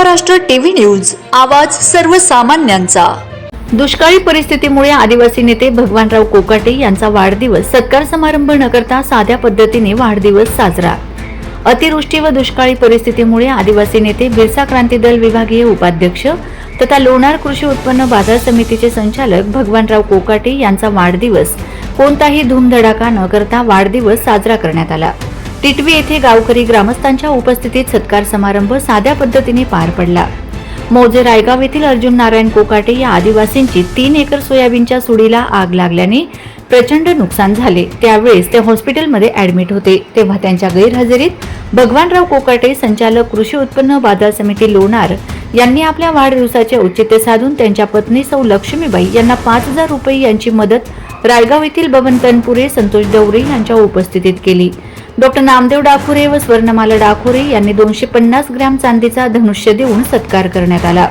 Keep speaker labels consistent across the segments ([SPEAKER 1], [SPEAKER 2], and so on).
[SPEAKER 1] Maharashtra TV news आवाज सर्वसामान्यांचा.
[SPEAKER 2] दुष्काळी परिस्थितीमुळे आदिवासी नेते भगवानराव कोकाटे यांचा वाढदिवस सत्कार समारंभ न करता साध्या पद्धतीने वाढदिवस साजरा. अतिवृष्टी व दुष्काळी परिस्थितीमुळे आदिवासी नेते बिरसा क्रांती दल विभागीय उपाध्यक्ष तथा लोणार कृषी उत्पन्न बाजार समितीचे संचालक भगवानराव कोकाटे यांचा वाढदिवस कोणताही धूमधडाका न करता वाढदिवस साजरा करण्यात आला. टिटवी येथे गावकरी ग्रामस्थांच्या उपस्थितीत सत्कार समारंभ साध्या पद्धतीने पार पडला. मौजे रायगाव येथील अर्जुन नारायण कोकाटे या आदिवासींची तीन एकर सोयाबीनच्या सुडीला आग लागल्याने प्रचंड नुकसान झाले. त्यावेळेस ते हॉस्पिटलमध्ये ऍडमिट होते. तेव्हा त्यांच्या गैरहजेरीत भगवानराव कोकाटे संचालक कृषी उत्पन्न बाजार समिती लोणार यांनी आपल्या वाढदिवसाचे औचित्य साधून त्यांच्या पत्नी सौ लक्ष्मीबाई यांना पाच हजार रुपये यांची मदत रायगाव येथील बबन तनपुरे संतोष दौरे यांच्या उपस्थितीत केली. डॉक्टर नामदेव डाकुरे व स्वर्णमाला डाखुरे यांनी दोनशे पन्नास ग्रॅम चांदीचा धनुष्य देऊन सत्कार करण्यात आला.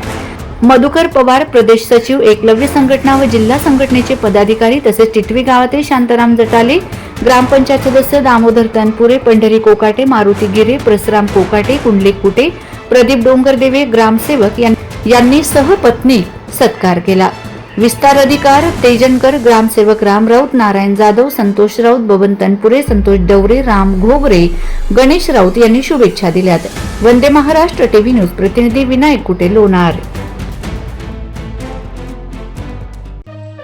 [SPEAKER 2] मधुकर पवार प्रदेश सचिव एकलव्य संघटना व जिल्हा संघटनेचे पदाधिकारी तसेच टिटवी गावातील शांताराम जटाले ग्रामपंचायत सदस्य दामोदर तनपुरे पंढरी कोकाटे मारुती गिरे प्रसराम कोकाटे कुंडले कुटे प्रदीप डोंगरदेवे ग्रामसेवक यां- यांनी सहपत्नी सत्कार केला. विस्तार अधिकार तेजनकर ग्रामसेवक राम राऊत नारायण जाधव संतोष राऊत बबन तनपुरे संतोष डवरे राम घोगरे गणेश राऊत यांनी शुभेच्छा दिल्यात. वंदे महाराष्ट्र टीव्ही न्यूज प्रतिनिधी विनायक कुटे लोणार.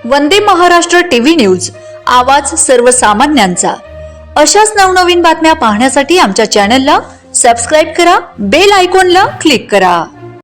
[SPEAKER 1] वंदे महाराष्ट्र टीव्ही न्यूज आवाज सर्वसामान्यांचा. अशाच नवनवीन बातम्या पाहण्यासाठी आमच्या चॅनलला सबस्क्राईब करा बेल आयकॉनला क्लिक करा.